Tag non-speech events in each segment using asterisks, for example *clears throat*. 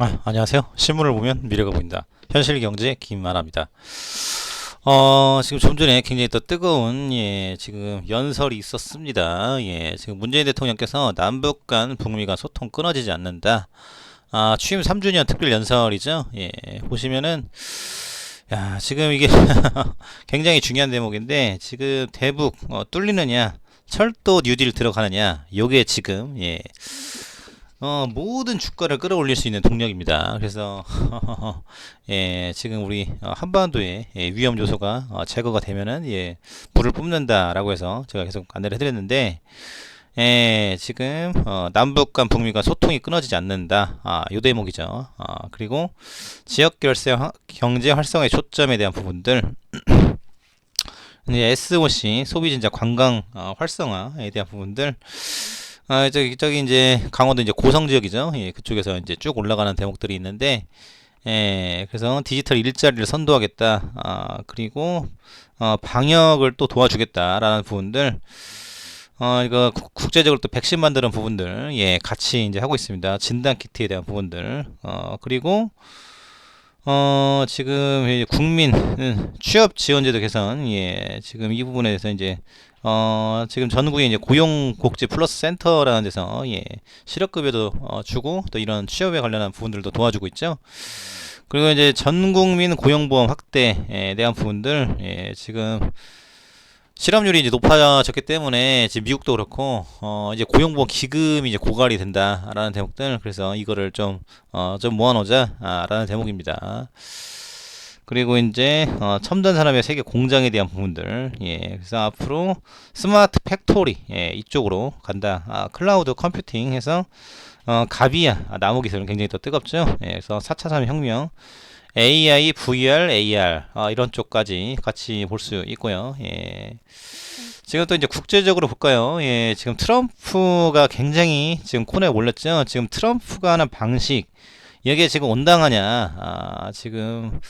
아, 안녕하세요. 신문을 보면 미래가 보인다. 현실 경제 김만아입니다. 어, 지금 좀 전에 굉장히 또 뜨거운, 예, 지금 연설이 있었습니다. 예, 지금 문재인 대통령께서 남북 간 북미 간 소통 끊어지지 않는다. 아, 취임 3주년 특별 연설이죠. 예, 보시면은, 야, 지금 이게 *laughs* 굉장히 중요한 대목인데, 지금 대북, 어, 뚫리느냐, 철도 뉴딜 들어가느냐, 요게 지금, 예, 어, 모든 주가를 끌어올릴 수 있는 동력입니다. 그래서 *laughs* 예, 지금 우리 어, 한반도의 예, 위험 요소가 어, 제거가 되면은 예, 불을 뿜는다라고 해서 제가 계속 안내를 해드렸는데 예, 지금 어, 남북 간 북미 간 소통이 끊어지지 않는다. 아, 요 대목이죠. 아, 그리고 지역 결세 경제 활성화의 초점에 대한 부분들 *clears throat* 이제 SOC 소비 진짜 관광 어, 활성화에 대한 부분들 아, 저기, 저기 이제 강원도 이제 고성 지역이죠. 예, 그쪽에서 이제 쭉 올라가는 대목들이 있는데, 예, 그래서 디지털 일자리를 선도하겠다. 아, 그리고, 어, 방역을 또 도와주겠다라는 부분들, 어, 이거 국제적으로 또 백신 만드는 부분들, 예, 같이 이제 하고 있습니다. 진단 키트에 대한 부분들, 어, 그리고, 어, 지금 국민 취업 지원제도 개선, 예, 지금 이 부분에 대해서 이제 어, 지금 전국에 이제 고용복지 플러스 센터라는 데서 예, 실업급여도 어, 주고 또 이런 취업에 관련한 부분들도 도와주고 있죠. 그리고 이제 전국민 고용보험 확대에 대한 부분들 예, 지금 실업률이 이제 높아졌기 때문에 지금 미국도 그렇고 어 이제 고용보험 기금이 이제 고갈이 된다라는 대목들 그래서 이거를 좀어좀 어, 좀 모아놓자라는 대목입니다. 그리고 이제 어, 첨단 산업의 세계 공장에 대한 부분들 예 그래서 앞으로 스마트 팩토리 예 이쪽으로 간다 아, 클라우드 컴퓨팅 해서 어, 가비야 아, 나무 기술은 굉장히 또 뜨겁죠 예, 그래서 4차 산업혁명 AI, VR, AR 아, 이런 쪽까지 같이 볼 수 있고요 예. 지금 또 이제 국제적으로 볼까요? 예, 지금 트럼프가 굉장히 지금 코너에 올렸죠. 지금 트럼프가 하는 방식, 여기에 지금 온당하냐 아, 지금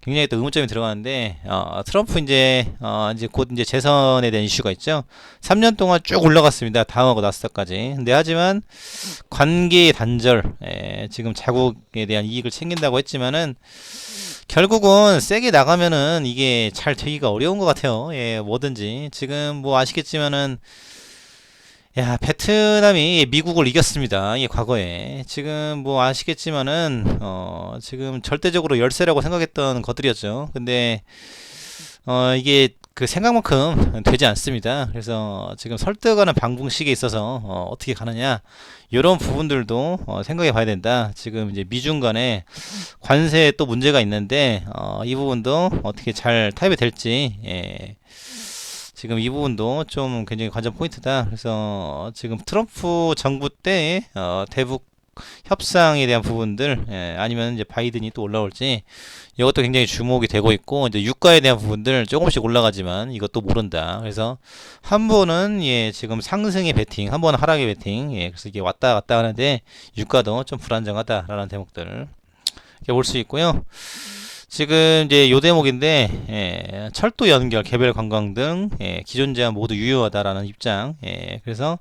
굉장히 또 의문점이 들어가는데 어, 트럼프 이제 어, 이제 곧 이제 재선에 대한 이슈가 있죠. 3년 동안 쭉 올라갔습니다. 다음하고 나스닥까지. 근데 하지만 관계 단절 에, 지금 자국에 대한 이익을 챙긴다고 했지만은 결국은 세게 나가면은 이게 잘 되기가 어려운 것 같아요. 예, 뭐든지 지금 뭐 아시겠지만은 야, 베트남이 미국을 이겼습니다. 이 과거에. 지금 뭐 아시겠지만은, 어, 지금 절대적으로 열세라고 생각했던 것들이었죠. 근데, 어, 이게 그 생각만큼 되지 않습니다. 그래서 지금 설득하는 방공식에 있어서, 어, 어떻게 가느냐. 이런 부분들도 어, 생각해 봐야 된다. 지금 이제 미중 간에 관세에 또 문제가 있는데, 어, 이 부분도 어떻게 잘 타협이 될지, 예. 지금 이 부분도 좀 굉장히 관전 포인트다. 그래서 지금 트럼프 정부 때 어, 대북 협상에 대한 부분들 예, 아니면 이제 바이든이 또 올라올지 이것도 굉장히 주목이 되고 있고 이제 유가에 대한 부분들 조금씩 올라가지만 이것도 모른다. 그래서 한 번은 예 지금 상승의 베팅, 한 번은 하락의 베팅. 예 그래서 이게 왔다 갔다 하는데 유가도 좀 불안정하다라는 대목들 볼수 있고요. 지금 이제 요 대목인데 예, 철도 연결, 개별 관광 등 예, 기존 제한 모두 유효하다라는 입장. 예, 그래서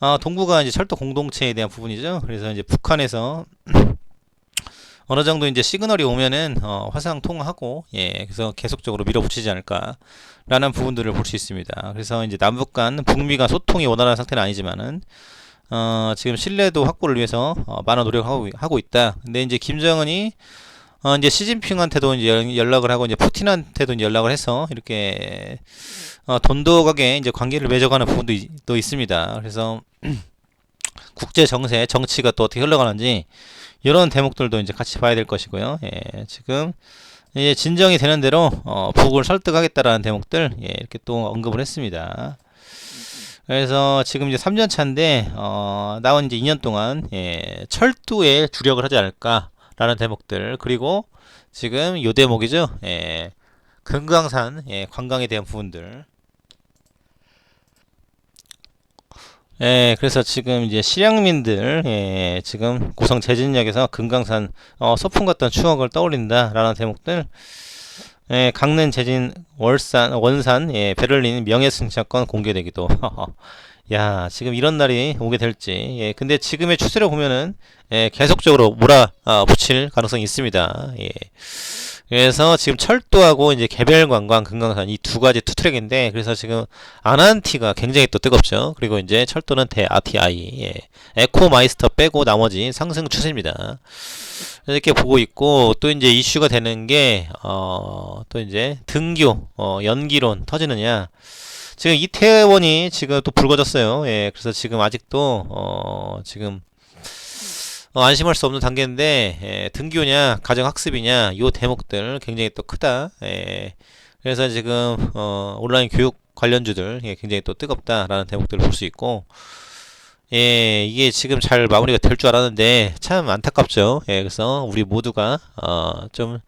어, 동구가 이제 철도 공동체에 대한 부분이죠. 그래서 이제 북한에서 *clears throat* 어느 정도 이제 시그널이 오면은 어, 화상 통하고 예, 그래서 계속적으로 밀어붙이지 않을까라는 부분들을 볼 수 있습니다. 그래서 이제 남북 간 북미 간 소통이 원활한 상태는 아니지만은 어, 지금 신뢰도 확보를 위해서 어, 많은 노력하고 하고 있다. 근데 이제 김정은이 어, 이제 시진핑한테도 이제 연락을 하고 이제 푸틴한테도 이제 연락을 해서 이렇게 어, 돈독하게 이제 관계를 맺어가는 부분도 이, 또 있습니다. 그래서 *clears throat* 국제 정세, 정치가 또 어떻게 흘러가는지 이런 대목들도 이제 같이 봐야 될 것이고요. 예, 지금 이제 진정이 되는 대로 어, 북을 설득하겠다라는 대목들 예, 이렇게 또 언급을 했습니다. 그래서 지금 이제 3년 차인데 어, 나온 이제 2년 동안 예, 철도에 주력을 하지 않을까. 라는 대목들. 그리고 지금 요 대목이죠? 예, 금강산 예, 관광에 대한 부분들. 예, 그래서 지금 이제 실향민들, 예, 지금 고성 제진역에서 금강산, 어, 소풍 같던 추억을 떠올린다라는 대목들, 예, 강릉, 제진, 월산, 원산, 예, 베를린 명예승차권 공개되기도. *laughs* 야, 지금 이런 날이 오게 될지. 예, 근데 지금의 추세를 보면은 예, 계속적으로 몰아 어, 붙일 가능성이 있습니다. 예. 그래서 지금 철도하고 이제 개별 관광 금강산 이 두 가지 투 트랙인데 그래서 지금 아난티가 굉장히 또 뜨겁죠. 그리고 이제 철도는 대 RTI 예. 에코 마이스터 빼고 나머지 상승 추세입니다. 이렇게 보고 있고 또 이제 이슈가 되는 게어또 이제 등교 어 연기론 터지느냐 지금 이태원이 지금 또 불거졌어요. 예. 그래서 지금 아직도 어 지금 어, 안심할 수 없는 단계인데 예, 등교냐 가정학습이냐 요 대목들 굉장히 또 크다. 예, 그래서 지금 어, 온라인 교육 관련주들 예, 굉장히 또 뜨겁다라는 대목들을 볼 수 있고 예, 이게 지금 잘 마무리가 될 줄 알았는데 참 안타깝죠. 예, 그래서 우리 모두가 어, 좀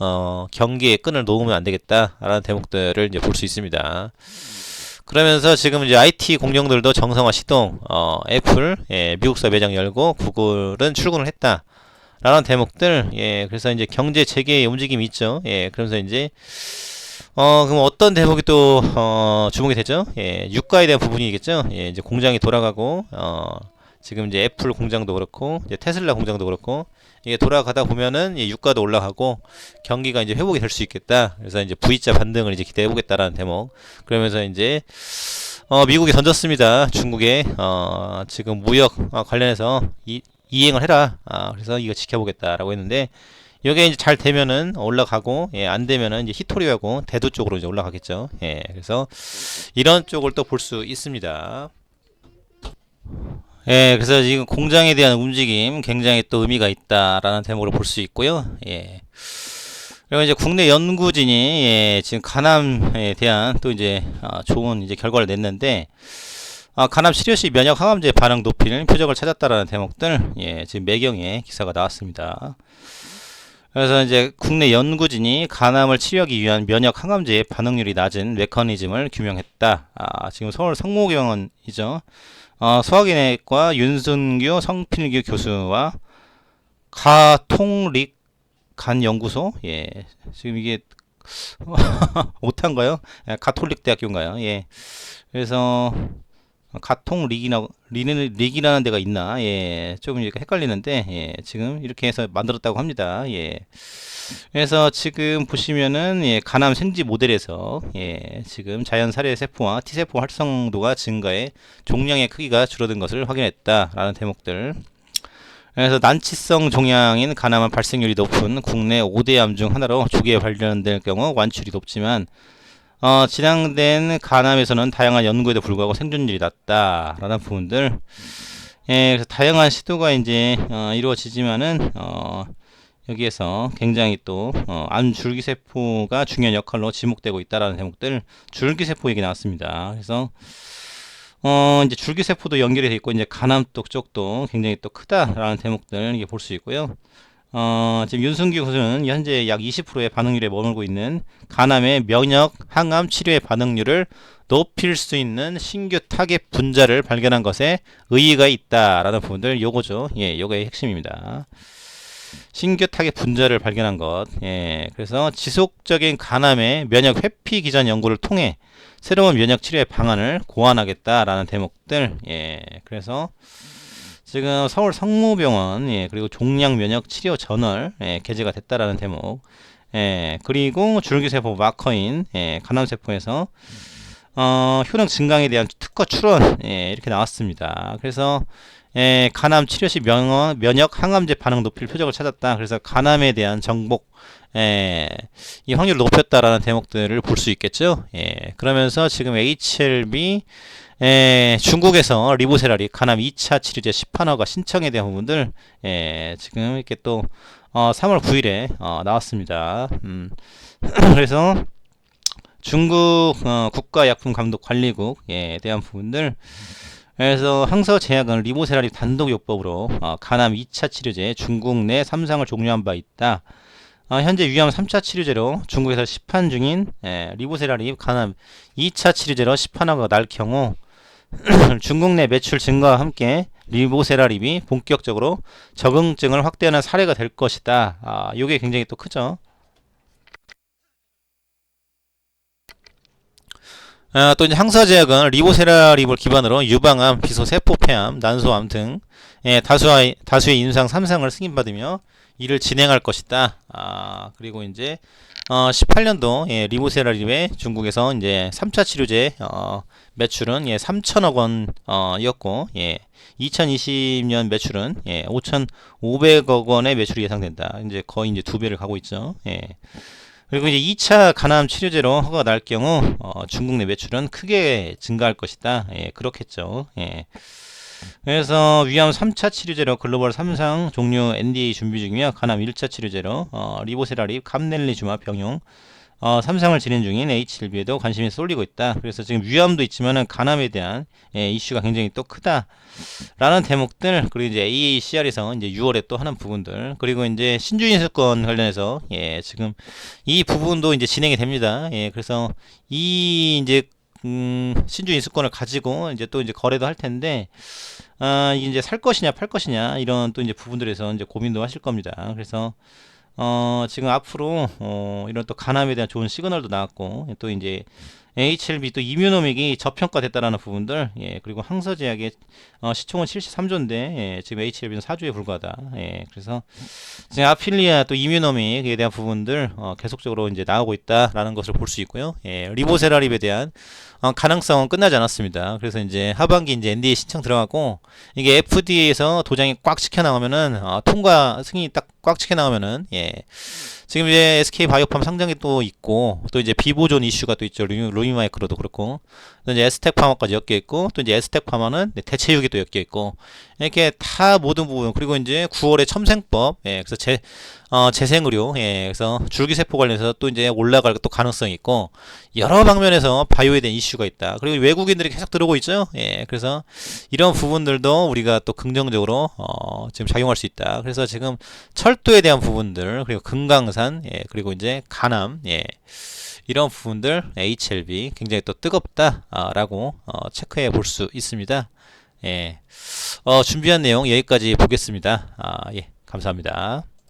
어, 경기의 끈을 놓으면 안 되겠다라는 대목들을 이제 볼 수 있습니다. 그러면서 지금 이제 IT 공룡들도 정상화 시동, 어, 애플, 예, 미국사 매장 열고 구글은 출근을 했다. 라는 대목들, 예, 그래서 이제 경제 재개의 움직임이 있죠. 예, 그러면서 이제, 어, 그럼 어떤 대목이 또, 어, 주목이 되죠? 예, 유가에 대한 부분이겠죠? 예, 이제 공장이 돌아가고, 어, 지금 이제 애플 공장도 그렇고, 이제 테슬라 공장도 그렇고, 이게 돌아가다 보면은 이 유가도 올라가고 경기가 이제 회복이 될 수 있겠다. 그래서 이제 V자 반등을 이제 기대해 보겠다라는 대목. 그러면서 이제 어 미국이 던졌습니다. 중국에 어 지금 무역 어, 관련해서 이, 이행을 해라. 아 그래서 이거 지켜보겠다라고 했는데 이게 이제 잘 되면은 올라가고 예, 안 되면은 이제 히토리하고 대두 쪽으로 이제 올라가겠죠. 예, 그래서 이런 쪽을 또 볼 수 있습니다. 예, 그래서 지금 공장에 대한 움직임 굉장히 또 의미가 있다라는 대목을 볼수 있고요. 예. 그리고 이제 국내 연구진이 예, 지금 간암에 대한 또 이제 아, 좋은 이제 결과를 냈는데 아, 간암 치료 시 면역 항암제 반응 높이는 표적을 찾았다라는 대목들 예, 지금 매경에 기사가 나왔습니다. 그래서 이제 국내 연구진이 간암을 치료하기 위한 면역 항암제의 반응률이 낮은 메커니즘을 규명했다. 아, 지금 서울 성모병원이죠. 어, 소화기내과 윤순규 성필규 교수와 가통릭 간연구소 예 지금 이게 *laughs* 오탄가요? 예, 가톨릭 대학교인가요? 예 그래서 가통 릭이나 리는 릭이라는 데가 있나? 예, 조금 헷갈리는데 예, 지금 이렇게 해서 만들었다고 합니다. 예. 그래서 지금 보시면은 예, 간암 생지 모델에서 예, 지금 자연 살해 세포와 T 세포 활성도가 증가해 종양의 크기가 줄어든 것을 확인했다라는 대목들. 그래서 난치성 종양인 간암은 발생률이 높은 국내 5대 암 중 하나로 조기에 발견될 경우 완출이 높지만 어, 진행된 간암에서는 다양한 연구에도 불구하고 생존율이 낮다라는 부분들. 예, 그래서 다양한 시도가 이제 어, 이루어지지만은 어, 여기에서 굉장히 또 어, 암 줄기세포가 중요한 역할로 지목되고 있다라는 대목들 줄기세포 얘기 나왔습니다. 그래서 어, 이제 줄기세포도 연결이 돼 있고 이제 간암 쪽도 굉장히 또 크다라는 대목들 이게 볼 수 있고요. 어, 지금 윤승규 교수는 현재 약 20%의 반응률에 머물고 있는 간암의 면역 항암 치료의 반응률을 높일 수 있는 신규 타겟 분자를 발견한 것에 의의가 있다라는 부분들 요거죠. 예, 요거의 핵심입니다. 신규 타겟 분자를 발견한 것. 예, 그래서 지속적인 간암의 면역 회피 기전 연구를 통해 새로운 면역 치료의 방안을 고안하겠다라는 대목들. 예, 그래서 지금 서울 성모병원 예, 그리고 종양 면역 치료 저널 예, 게재가 됐다라는 대목. 예, 그리고 줄기세포 마커인 예, 간암세포에서 어, 효능 증강에 대한 특허 출원 예, 이렇게 나왔습니다. 그래서 예, 간암 치료 시 면, 면역 항암제 반응 높일 표적을 찾았다. 그래서 간암에 대한 정복 예, 이 확률을 높였다라는 대목들을 볼 수 있겠죠. 예, 그러면서 지금 HLB 예, 중국에서 리보세라리 간암 2차 치료제 10판화가 신청에 대한 부분들 예, 지금 이렇게 또 어, 3월 9일에 어, 나왔습니다. 음, *clears throat* 그래서 중국 어, 국가약품감독관리국에 대한 부분들 그래서 항서제약은 리보세라리 단독 요법으로 어, 간암 2차 치료제 중국 내 3상을 종료한 바 있다. 어, 현재 위암 3차 치료제로 중국에서 시판 중인 예, 리보세라리 간암 2차 치료제로 시판화가 날 경우 *clears throat* 중국 내 매출 증가와 함께 리보세라립이 본격적으로 적응증을 확대하는 사례가 될 것이다. 아, 이게 굉장히 또 크죠. 아, 또 이제 항사제약은 리보세라립을 기반으로 유방암, 비소세포 폐암, 난소암 등 예, 다수의 다수의 임상 3상을 승인받으며 이를 진행할 것이다. 아, 그리고 이제 어, 18년도 예, 리보세라립의 중국에서 이제 3차 치료제 어, 매출은 예, 3천억 원 어, 이었고 예, 2020년 매출은 예, 5,500억 원의 매출이 예상된다. 이제 거의 이제 두 배를 가고 있죠. 예. 그리고 이제 2차 간암 치료제로 허가가 날 경우 어, 중국 내 매출은 크게 증가할 것이다. 예, 그렇겠죠. 예. 그래서 위암 3차 치료제로 글로벌 3상 종류 NDA 준비 중이며 간암 1차 치료제로 어, 리보세라립, 감넬리주마 병용 어, 3상을 진행 중인 HLB에도 관심이 쏠리고 있다. 그래서 지금 위암도 있지만은 간암에 대한 예, 이슈가 굉장히 또 크다. 라는 대목들 그리고 이제 AACR에서 이제 6월에 또 하는 부분들 그리고 이제 신주인수권 관련해서 예 지금 이 부분도 이제 진행이 됩니다 예 그래서 이 이제 음 신주인수권을 가지고 이제 또 이제 거래도 할 텐데 아 이제 살 것이냐 팔 것이냐 이런 또 이제 부분들에서 이제 고민도 하실 겁니다 그래서 어 지금 앞으로 어 이런 또 간암에 대한 좋은 시그널도 나왔고 또 이제 HLB 또 이뮤노믹이 저평가됐다라는 부분들 예 그리고 항서제약의 어, 시총은 73조인데 예, 지금 HLB는 4조에 불과하다. 예 그래서 지금 아필리아 또 이뮤노믹에 대한 부분들 어, 계속적으로 이제 나오고 있다라는 것을 볼 수 있고요. 예 리보세라립에 대한 어, 가능성은 끝나지 않았습니다. 그래서 이제 하반기 이제 NDA 신청 들어가고 이게 FDA에서 도장이 꽉 찍혀 나오면은 어, 통과 승인이 딱 꽉 찍혀 나오면은 예 지금 이제 SK 바이오팜 상장이 또 있고 또 이제 비보존 이슈가 또 있죠. 루미, 루미마이크로도 그렇고 또 이제 에스텍 파마까지 엮여 있고 또 이제 에스텍 파마는 대체육이 또 엮여 있고 이렇게 다 모든 부분 그리고 이제 9월에 첨생법 예 그래서 재 어, 재생의료 예 그래서 줄기세포 관련해서 또 이제 올라갈 또 가능성이 있고 여러 방면에서 바이오에 대한 이슈가 있다. 그리고 외국인들이 계속 들어오고 있죠. 예 그래서 이런 부분들도 우리가 또 긍정적으로 어, 지금 작용할 수 있다. 그래서 지금 철도에 대한 부분들 그리고 금강산 예 그리고 이제 간암 예 이런 부분들 HLB 굉장히 또 뜨겁다라고 어, 체크해 볼 수 있습니다. 예, 어, 준비한 내용 여기까지 보겠습니다. 아, 예, 감사합니다.